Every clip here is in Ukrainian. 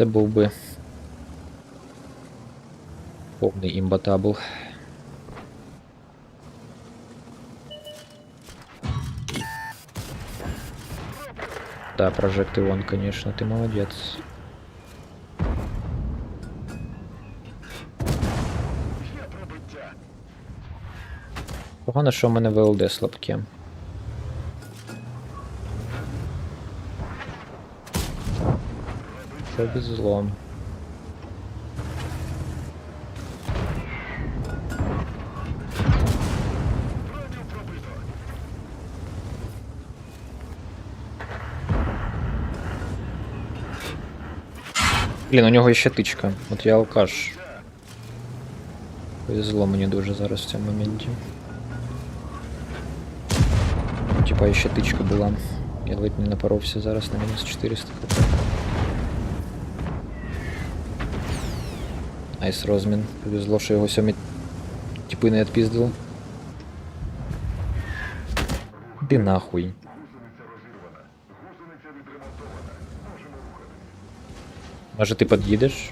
Це був би повний імбатабл. Да, прожект Иван, конечно, ты молодец. Погано, що в мене ВЛД слабке. Повезло. Блін, у нього ще тичка. От я алкаш. Повезло мені дуже зараз в цьому моменті. Типа ще тичка була. Я ледь не напоровся зараз на мінус 400 хп. Айс розмін. Повезло, що його сьомі типи не відпіздили. Ти нахуй. Може ти під'їдеш?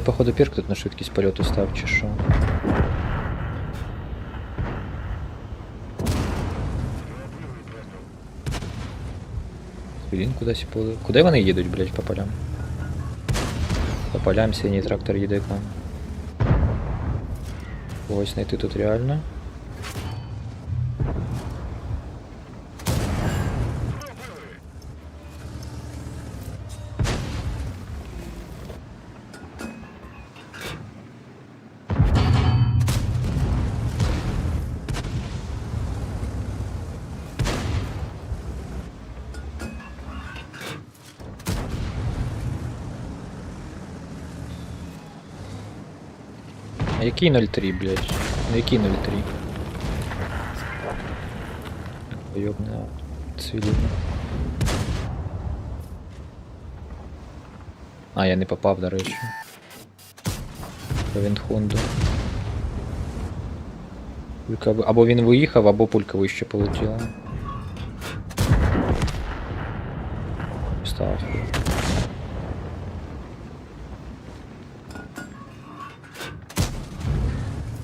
Але походу пірк тут на швидкість польоту став чи що. Він кудись полив. Куди вони їдуть, блять, по полям? По полям синій трактор їде к нам. Когось знайти тут реально. Який 0.3, блядь? Ну який 0.3? Йобна цивільна. А, я не попав, до речі. Віндхунду. Пулька... Або він виїхав, або пулька вище полетіла. Став.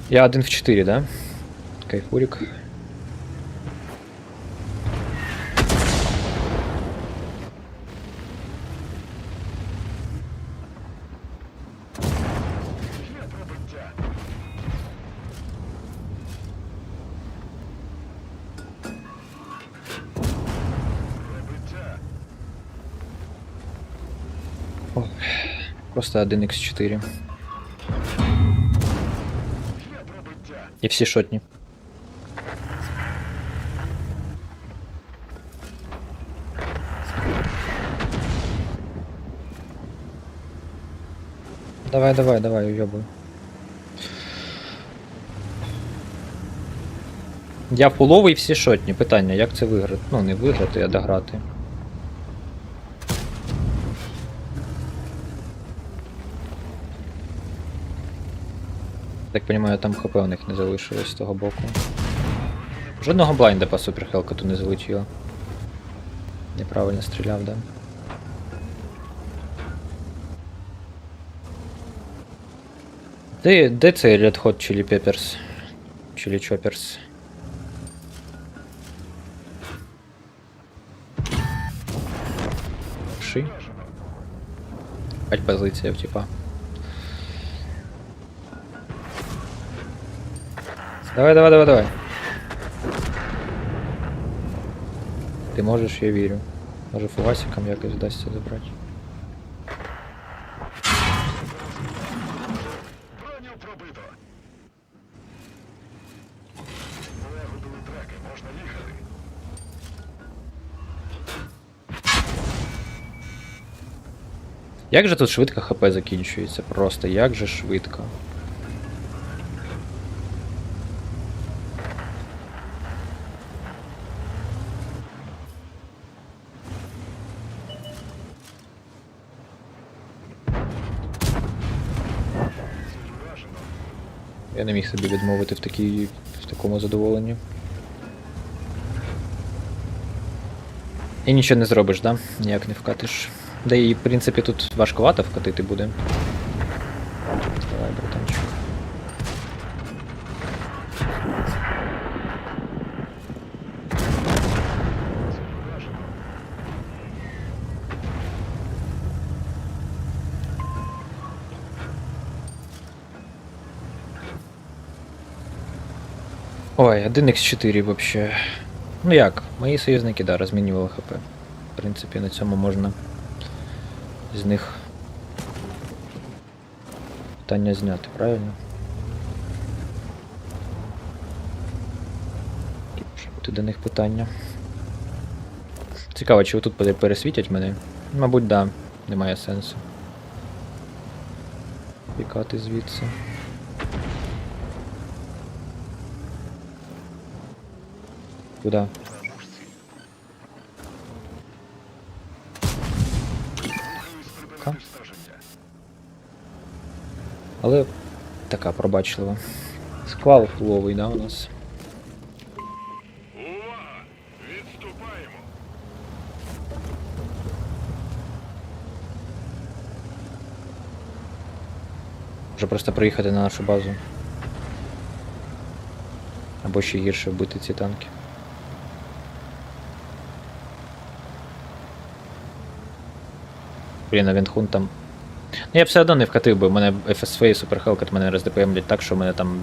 Я один в 4, да? Кайфурик. Просто 1х4. І всі шотні. Давай, давай, давай, уйобуй. Я фуловий всі шотні. Питання, як це виграти? Ну, не виграти, а дограти. Так понимаю, там хп у них не залишилось з того боку. Жодного блайнда по супер Хелкоту не залетіло. Неправильно стріляв, да. Де, де цей Red Hot Chili Peppers? Chili Choppers? Ши? П'ять позиція, типа. Давай, давай, давай, давай. Ти можеш, я вірю. Може фугасиком якось вдасться забрати. Як же тут швидко ХП закінчується? Просто як же швидко. Я не міг собі відмовити в, такій, в такому задоволенні. І нічого не зробиш, да? Ніяк не вкатиш. Да і, в принципі, тут важкувато вкатити буде. Давай, братанчик. Ой, 1х4 вообще. Ну як, мої союзники, да, розмінювали ХП. В принципі, на цьому можна з них питання зняти, правильно? Може до них питання. Цікаво, чи пере- пересвітять мене? Мабуть, да, немає сенсу. Пікати звідси. Куда? Але така пробачлива. Сквал фуловий, да, у нас. Відступаємо! Може просто приїхати на нашу базу. Або ще гірше вбити ці танки. Блін, а Вінхун там. Ну я б все одно не вкатив би, у мене FSV і Суперхелкат мене роздпмлять так, що в мене там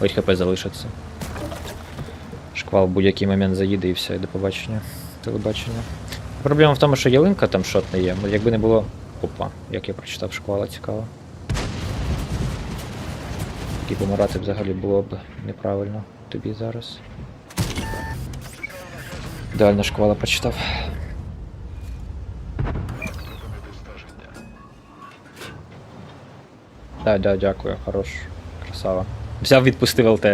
ледь хп залишиться. Шквал в будь-який момент заїде і все, і до побачення. Телебачення. Проблема в тому, що ялинка там шот не є. Якби не було. Опа, як я прочитав шквала, цікаво. І помирати взагалі було б неправильно тобі зараз. Ідеально шквала прочитав. Да, да, дякую, хорош. Красава. Взяв, відпустив ЛТ.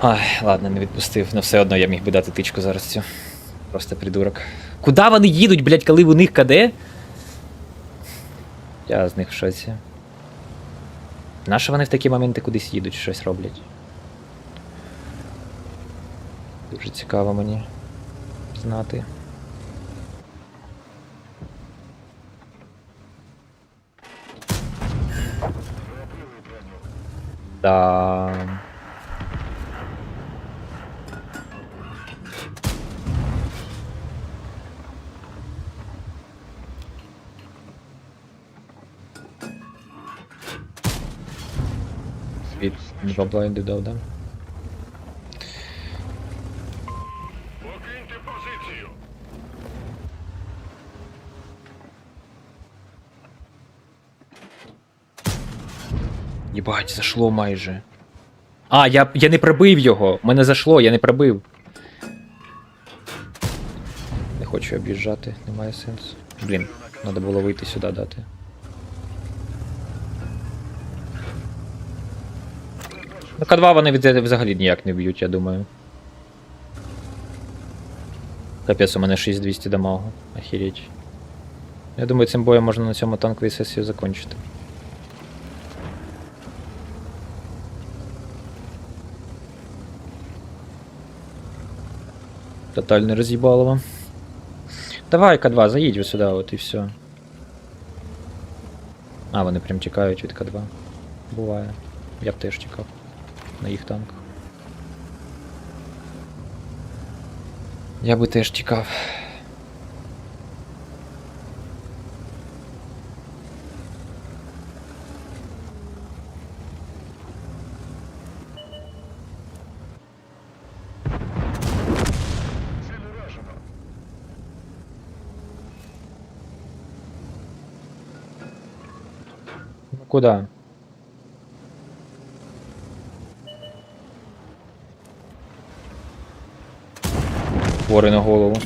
Ай, ладно, не відпустив, але все одно я міг би дати тичку зараз цю. Просто придурок. Куда вони їдуть, блять, коли у них КД? Я з них в шоці. Нащо вони в такі моменти кудись їдуть, щось роблять? Дуже цікаво мені знати. Да. Від два блайнди дав, Єбать, зашло майже. А, я, я не пробив його. Мене зашло, я не пробив. Не хочу об'їжджати, немає сенсу. Блін, треба було вийти сюди дати. Ну, К2 вони взагалі ніяк не б'ють, я думаю. Капець, у мене 6200 дамагу. Охереть. Я думаю, цим боєм можна на цьому танковій сесію закінчити. Тотально разъебалово. Давай, К2, заїдь ви сюди, от і все. А, вони прям тікають від К2. Буває. Я б теж тікав. На їх танках. Я би теж тікав. Куда? Хворий на голову.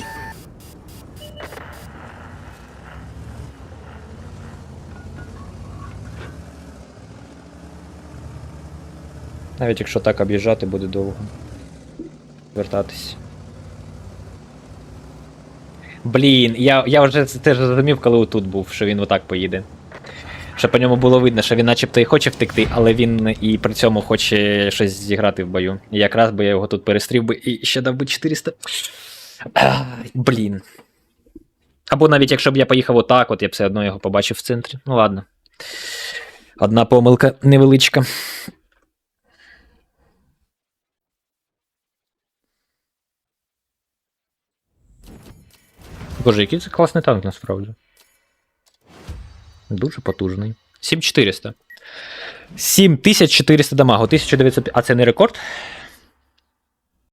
Навіть якщо так об'їжджати, буде довго. Вертатись. Блін, я, я вже це теж зрозумів, коли отут був, що він отак поїде. Що по ньому було видно, що він начебто і хоче втекти, але він і при цьому хоче щось зіграти в бою. І якраз би я його тут перестрів би і ще дав би 400. Ай, Блін. Або навіть якщо б я поїхав отак, от я б все одно його побачив в центрі. Ну ладно. Одна помилка невеличка. Боже, який це класний танк насправді. Дуже потужний. 7400. 7400 дамагу, 1900. А це не рекорд?